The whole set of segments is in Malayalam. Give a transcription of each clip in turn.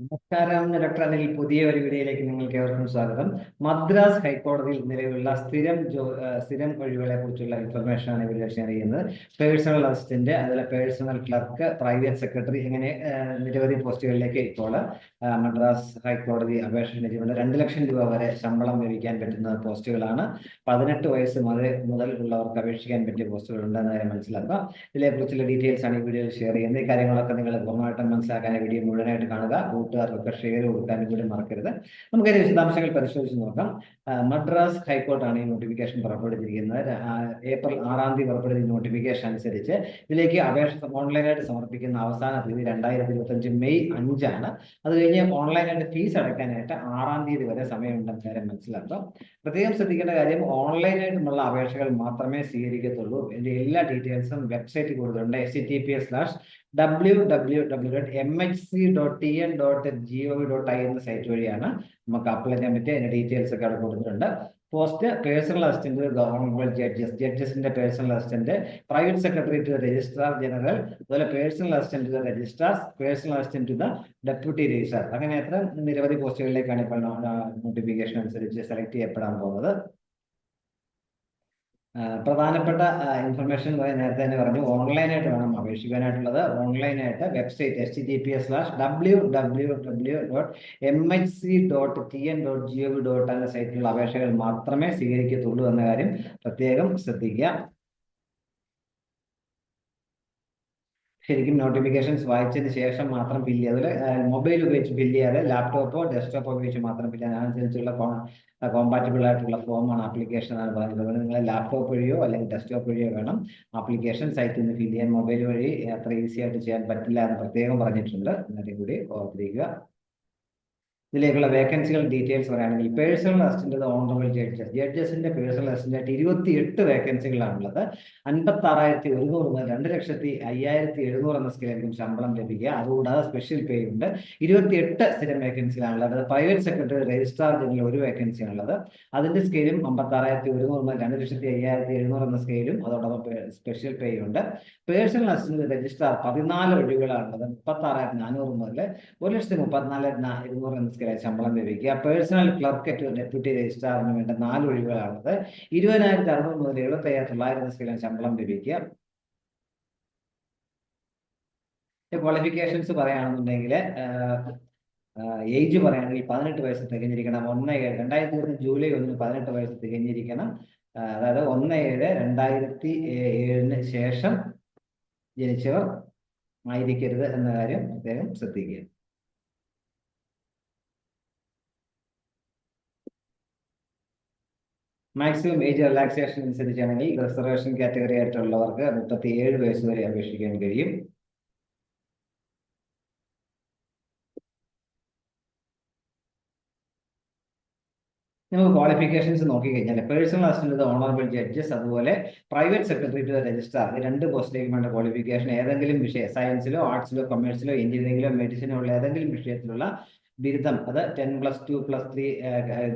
നമസ്കാരം ഇലക്ട്രോണിൽ പുതിയ ഒരു വീഡിയോയിലേക്ക് നിങ്ങൾക്ക് ഏവർക്കും സ്വാഗതം. മദ്രാസ് ഹൈക്കോടതിയിൽ നിലവിലുള്ള സ്ഥിരം ജോ സ്ഥിരം ഒഴിവുകളെ കുറിച്ചുള്ള ഇൻഫർമേഷൻ ആണ് ഇവിടെ ഷെയർ ചെയ്യുന്നത് പേഴ്സണൽ അസിസ്റ്റന്റ് അതുപോലെ പേഴ്സണൽ ക്ലർക്ക് പ്രൈവറ്റ് സെക്രട്ടറി ഇങ്ങനെ നിരവധി പോസ്റ്റുകളിലേക്ക് ഇപ്പോൾ മദ്രാസ് ഹൈക്കോടതി അപേക്ഷ ക്ഷണിച്ചിട്ടുണ്ട്. രണ്ട് ലക്ഷം രൂപ വരെ ശമ്പളം ലഭിക്കാൻ പറ്റുന്ന പോസ്റ്റുകളാണ്. പതിനെട്ട് വയസ്സ് മുതൽ ഉള്ളവർക്ക് അപേക്ഷിക്കാൻ പറ്റിയ പോസ്റ്റുകൾ ഉണ്ടെന്ന് കാര്യം മനസ്സിലാക്കാം. മനസ്സിലാക്കുക ഇതിനെക്കുറിച്ചുള്ള ഡീറ്റെയിൽസ് ആണ് ഈ വീഡിയോയിൽ ഷെയർ ചെയ്യുന്നത്. ഈ കാര്യങ്ങളൊക്കെ നിങ്ങൾ പൂർണമായിട്ടും മനസ്സിലാക്കാൻ വീഡിയോ മുഴുവനായിട്ട് കാണുക. കൂട്ടുകാർക്കൊക്കെ ഷെയർ കൊടുക്കാനും കൂടി മറക്കരുത്. നമുക്ക് അതിന്റെ വിശദാംശങ്ങൾ പരിശോധിച്ച് നോക്കാം. മദ്രാസ് ഹൈക്കോർട്ടാണ് ഈ നോട്ടിഫിക്കേഷൻ പുറപ്പെടുത്തിയിരിക്കുന്നത് ഏപ്രിൽ ആറാം തീയതി പുറപ്പെടുത്തിയ നോട്ടിഫിക്കേഷൻ അനുസരിച്ച് ഇതിലേക്ക് അപേക്ഷ ഓൺലൈനായിട്ട് സമർപ്പിക്കുന്ന അവസാന തീയതി രണ്ടായിരത്തി ഇരുപത്തഞ്ച് മെയ് അഞ്ചാണ്. അത് കഴിഞ്ഞ് ഓൺലൈനായിട്ട് ഫീസ് അടയ്ക്കാനായിട്ട് ആറാം തീയതി വരെ സമയമുണ്ടെന്ന് കാര്യം മനസ്സിലാക്കാം. പ്രത്യേകം ശ്രദ്ധിക്കേണ്ട കാര്യം ഓൺലൈനായിട്ടുള്ള അപേക്ഷകൾ മാത്രമേ സ്വീകരിക്കത്തുള്ളൂ. ഇതിന്റെ എല്ലാ ഡീറ്റെയിൽസും വെബ്സൈറ്റിൽ കൊടുത്തിട്ടുണ്ട്. C T P S W W W dot M H C dot T N dot G O V dot I എന്ന സൈറ്റ് വഴിയാണ് നമുക്ക് അപ്ലൈ ചെയ്യാൻ പറ്റിയ അതിന്റെ ഡീറ്റെയിൽസ് ഒക്കെ അവിടെ കൊടുത്തിട്ടുണ്ട്. Post personal assistant government judges ജഡ്ജസിന്റെ personal assistant private secretary to registrar general അതുപോലെ personal assistant to registrar personal assistant to the deputy registrar അങ്ങനെ എത്ര നിരവധി പോസ്റ്റുകളിലേക്കാണ് ഇപ്പോൾ നോട്ടിഫിക്കേഷൻ അനുസരിച്ച് സെലക്ട് ചെയ്യപ്പെടാൻ പോകുന്നത്. പ്രധാനപ്പെട്ട ഇൻഫർമേഷൻ നേരത്തെ തന്നെ പറഞ്ഞു. ഓൺലൈനായിട്ട് വേണം അപേക്ഷിക്കാനായിട്ടുള്ളത്. ഓൺലൈനായിട്ട് website H T P S slash W W W dot M H C dot T N dot G O V dot എന്ന സൈറ്റിലുള്ള അപേക്ഷകൾ മാത്രമേ സ്വീകരിക്കത്തുള്ളൂ എന്ന കാര്യം പ്രത്യേകം ശ്രദ്ധിക്കുക. ശരിക്കും നോട്ടിഫിക്കേഷൻസ് വായിച്ചതിന് ശേഷം മാത്രം ബില്ല് അതുപോലെ മൊബൈൽ ഉപയോഗിച്ച് ബില്ല് ചെയ്യാതെ ലാപ്ടോപ്പോ ഡെസ്ക്ടോപ്പോ ഉപയോഗിച്ച് മാത്രം ബില്ല് ചെയ്യാൻ അതനുസരിച്ചുള്ള കോമ്പാറ്റബിൾ ആയിട്ടുള്ള ഫോമാണ് ആപ്ലിക്കേഷൻ എന്നാണ് പറയുന്നത് അതുകൊണ്ട് നിങ്ങൾ ലാപ്ടോപ്പ് വഴിയോ അല്ലെങ്കിൽ ഡെസ്ക്ടോപ്പ് വഴിയോ വേണം ആപ്ലിക്കേഷൻ സൈറ്റിൽ നിന്ന് ഫില്ല് ചെയ്യാൻ. മൊബൈൽ വഴി അത്ര ഈസി ആയിട്ട് ചെയ്യാൻ പറ്റില്ല എന്ന് പ്രത്യേകം പറഞ്ഞിട്ടുണ്ട്. എന്നിട്ട് കൂടി ഓർത്തിരിക്കുക. ഇതിലേക്കുള്ള വേക്കൻസികൾ ഡീറ്റെയിൽസ് പറയുകയാണെങ്കിൽ പേഴ്സണൽ അസിസ്റ്റന്റ് ഓണറബിൾ ജഡ്ജസ് ജഡ്ജസിന്റെ പേഴ്സണൽ അസിസ്റ്റന്റ് ഇരുപത്തി എട്ട് വേക്കൻസികളാണുള്ളത് അൻപത്തി ആറായിരത്തി ഒരുന്നൂറ് മുതൽ രണ്ട് ലക്ഷത്തി അയ്യായിരത്തി എഴുന്നൂറ് എന്ന സ്കെയിലായിരിക്കും ശമ്പളം ലഭിക്കുക. അതുകൂടാതെ സ്പെഷ്യൽ പേ ഉണ്ട്. ഇരുപത്തി എട്ട് സ്ഥിരം വേക്കൻസികളാണുള്ളത് പ്രൈവറ്റ് സെക്രട്ടറി രജിസ്ട്രാർ ജനറൽ ഒരു വേക്കൻസിയാണുള്ളത് അതിന്റെ സ്കെയിലും അമ്പത്തി ആറായിരത്തി ഒരുന്നൂറ് മുതൽ രണ്ട് ലക്ഷത്തി അയ്യായിരത്തി എഴുന്നൂറ് എന്ന സ്കെയിലും അതോടൊപ്പം സ്പെഷ്യൽ പേ ഉണ്ട്. പേഴ്സണൽ അസിസ്റ്റന്റ് രജിസ്ട്രാർ പതിനാല് ഒഴിവുകളാണുള്ളത്. മുപ്പത്തി ആറായിരത്തി നാനൂറ് മുതൽ ഒരു ലക്ഷത്തി മുപ്പത്തിനാലായിരത്തി ഇരുന്നൂറ് എന്ന സ്കെയിലായി ശമ്പളം ലഭിക്കുക. പേഴ്സണൽ ക്ലർക്ക് ടു ഡെപ്യൂട്ടി രജിസ്ട്രാറിന് വേണ്ട നാല് ഒഴിവുകളാണത്. ഇരുപതിനായിരത്തി അറുന്നൂറ് മുതൽ എഴുപത്തി അയ്യായിരത്തി തൊള്ളായിരം എന്ന ശമ്പളം ലഭിക്കുക. ക്വാളിഫിക്കേഷൻസ് പറയുകയാണെന്നുണ്ടെങ്കിൽ ഏജ് പറയുകയാണെങ്കിൽ പതിനെട്ട് വയസ്സ് തികഞ്ഞിരിക്കണം. ഒന്ന് ഏഴ് രണ്ടായിരത്തി ഇരുപത്തി ജൂലൈ ഒന്നിന് പതിനെട്ട് വയസ്സ് തികഞ്ഞിരിക്കണം. അതായത് ഒന്ന് ഏഴ് രണ്ടായിരത്തി ഏഴിന് ശേഷം ജനിച്ചവർ ആയിരിക്കരുത് എന്ന കാര്യം അദ്ദേഹം ശ്രദ്ധിക്കുക. മാക്സിമം ഏജ് റിലാക്സേഷൻ അനുസരിച്ചാണെങ്കിൽ റിസർവേഷൻ കാറ്റഗറി ആയിട്ടുള്ളവർക്ക് മുപ്പത്തി ഏഴ് വയസ്സ് വരെ അപേക്ഷിക്കാൻ കഴിയും. നമുക്ക് ക്വാളിഫിക്കേഷൻസ് നോക്കിക്കഴിഞ്ഞാൽ പേഴ്സണൽ അസിസ്റ്റന്റ് ഓണറബിൾ ജഡ്ജസ് അതുപോലെ പ്രൈവറ്റ് സെക്രട്ടറി ടു രജിസ്ട്രാർ രണ്ട് പോസ്റ്റിലേക്ക് വേണ്ട ക്വാളിഫിക്കേഷൻ ഏതെങ്കിലും വിഷയം സയൻസിലോ ആർട്സിലോ കൊമേഴ്സിലോ എഞ്ചിനീയറിംഗിലോ മെഡിസിനോ ഉള്ള ഏതെങ്കിലും വിഷയത്തിലുള്ള ബിരുദം അത് ten plus two plus three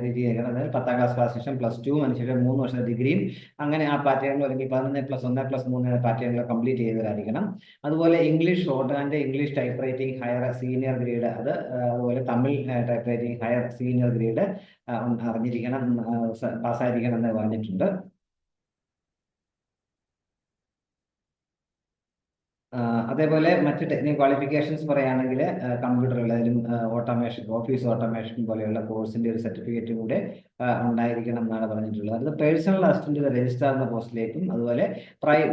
degree അതായത് പത്താം ക്ലാസ് ക്ലാസ് ശേഷം പ്ലസ് ടു അതിനുശേഷം മൂന്ന് വർഷത്തെ ഡിഗ്രിയും അങ്ങനെ ആ പാറ്റേണുകൾ അല്ലെങ്കിൽ പതിനൊന്ന് പ്ലസ് ഒന്ന് പ്ലസ് മൂന്ന് പാറ്റേണുകൾ കംപ്ലീറ്റ് ചെയ്തവരായിരിക്കണം. അതുപോലെ English shorthand English type writing higher senior grade അത് അതുപോലെ Tamil type writing higher senior grade അറിഞ്ഞിരിക്കണം പാസ്സായിരിക്കണം എന്ന് പറഞ്ഞിട്ടുണ്ട്. അതേപോലെ മറ്റ് ടെക്നിക് ക്വാളിഫിക്കേഷൻസ് പറയുകയാണെങ്കിൽ കമ്പ്യൂട്ടർ അതിലും ഓട്ടോമേഷൻ ഓഫീസ് ഓട്ടോമേഷൻ പോലെയുള്ള കോഴ്സിന്റെ ഒരു സർട്ടിഫിക്കറ്റ് കൂടെ ഉണ്ടായിരിക്കണം എന്നാണ് പറഞ്ഞിട്ടുള്ളത്. അത് പേഴ്സണൽ അസിസ്റ്റന്റ് രജിസ്റ്റർ എന്ന പോസ്റ്റിലേക്കും അതുപോലെ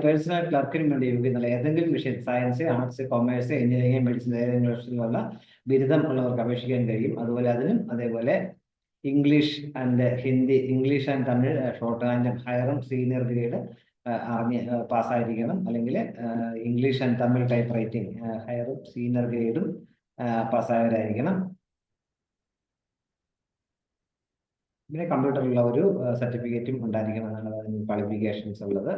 പേഴ്സണൽ ക്ലർക്കിനും വേണ്ടി യോഗ്യതയുള്ള ഏതെങ്കിലും വിഷയം science arts commerce engineering medicine ഏതെങ്കിലും ബിരുദം ഉള്ളവർക്ക് അപേക്ഷിക്കാൻ കഴിയും. അതുപോലെ അതിനും അതേപോലെ English and Hindi English and Tamil short and ഹയറും senior grade അറിഞ്ഞ് പാസ്സായിരിക്കണം. അല്ലെങ്കിൽ English and Tamil type writing ഹയറും senior ഗ്രേഡും പാസ്സായവരായിരിക്കണം. പിന്നെ കമ്പ്യൂട്ടറിലുള്ള ഒരു സർട്ടിഫിക്കറ്റും ഉണ്ടായിരിക്കണം എന്നാണ് ക്വാളിഫിക്കേഷൻസ് ഉള്ളത്.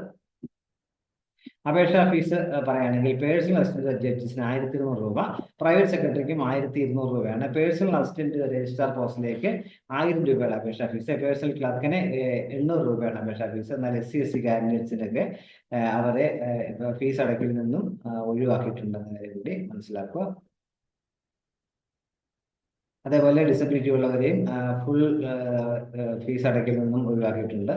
അപേക്ഷാ ഫീസ് പറയുകയാണെങ്കിൽ പേഴ്സണൽ അസിസ്റ്റന്റ് ജഡ്ജസിന് ആയിരത്തി ഇരുന്നൂറ് രൂപ പ്രൈവറ്റ് സെക്രട്ടറിക്കും ആയിരത്തി ഇരുന്നൂറ് രൂപയാണ്. പേഴ്സണൽ അസിസ്റ്റന്റ് രജിസ്ട്രാർ പോസ്റ്റിലേക്ക് ആയിരം രൂപയുടെ അപേക്ഷാ ഫീസ് പേഴ്സണൽ ക്ലർക്കിന് എണ്ണൂറ് രൂപയാണ് അപേക്ഷാ ഫീസ്. എന്നാൽ എസ് സി എസ് സി കാൻഡിഡേറ്റ്സിനൊക്കെ അവരെ ഫീസ് അടക്കിൽ നിന്നും ഒഴിവാക്കിയിട്ടുണ്ടെന്ന കാര്യം കൂടി മനസ്സിലാക്കുക. അതേപോലെ ഡിസബിലിറ്റി ഉള്ളവരെയും ഫുൾ ഫീസ് അടക്കിൽ നിന്നും ഒഴിവാക്കിയിട്ടുണ്ട്.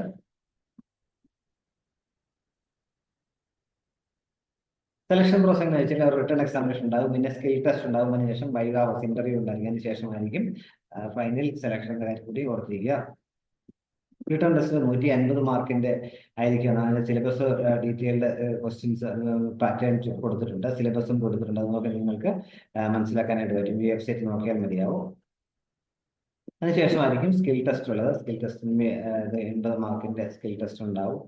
സെലക്ഷൻ പ്രോസസ് എന്ന് വെച്ചാൽ റിട്ടേൺ എക്സാമിനേഷൻ ഉണ്ടാകും. പിന്നെ സ്കിൽ ടെസ്റ്റ് ഉണ്ടാകും. അതിനുശേഷം വൈവ ഇന്റർവ്യൂ ഉണ്ടാകും അതിന് ശേഷമായിരിക്കും ഫൈനൽ സെലക്ഷൻ കാര്യം കൂടി ഓർത്തിരിക്കുക. റിട്ടേൺ ടെസ്റ്റ് നൂറ്റി അൻപത് മാർക്കിന്റെ ആയിരിക്കും അതായത് സിലബസ് ഡീറ്റെയിൽഡ് ക്വസ്റ്റ്യൻസ് പാറ്റേൺ കൊടുത്തിട്ടുണ്ട്. സിലബസും കൊടുത്തിട്ടുണ്ട്. അത് നിങ്ങൾക്ക് മനസ്സിലാക്കാനായിട്ട് പറ്റും. വെബ്സൈറ്റ് നോക്കിയാൽ മതിയാവും. അതിനുശേഷമായിരിക്കും സ്കിൽ ടെസ്റ്റ് ഉള്ളത്. സ്കിൽ ടെസ്റ്റിന് എൺപത് മാർക്കിന്റെ സ്കിൽ ടെസ്റ്റ് ഉണ്ടാവും.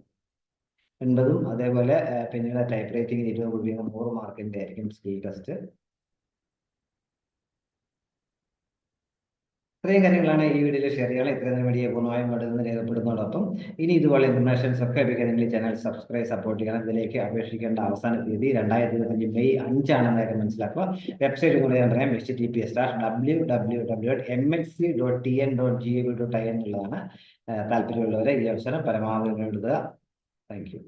എൺപതും അതേപോലെ പിന്നീട് ടൈപ്പ് റൈറ്റിംഗ് ഇരുപത് വീതം നൂറ് മാർക്കിന്റെ ആയിരിക്കും സ്കിൽ ടെസ്റ്റ് ഇത്രയും കാര്യങ്ങളാണ് ഈ വീഡിയോയിൽ ഷെയർ ചെയ്യാൻ. ഇത്രയും വീഡിയോ പൂർണമായും ഇവിടെ നിന്ന് രേഖപ്പെടുന്നതോടൊപ്പം ഇനി ഇതുപോലെ ഇൻഫർമേഷൻസ് ഒക്കെ ലഭിക്കാൻ ചാനൽ സബ്സ്ക്രൈബ് സപ്പോർട്ട് ചെയ്യണം. ഇതിലേക്ക് അപേക്ഷിക്കേണ്ട അവസാന തീയതി രണ്ടായിരത്തി ഇരുപത്തഞ്ച് മെയ് അഞ്ചാണെന്ന് കാര്യം മനസ്സിലാക്കുക. വെബ്സൈറ്റ് കൂടെ ഞാൻ പറയാം H T P S W W W dot M H C dot T N dot G A dot I N എന്നുള്ളതാണ് താല്പര്യമുള്ളവരെ ഈ അവസരം പരമാവധി എഴുതുക Thank you.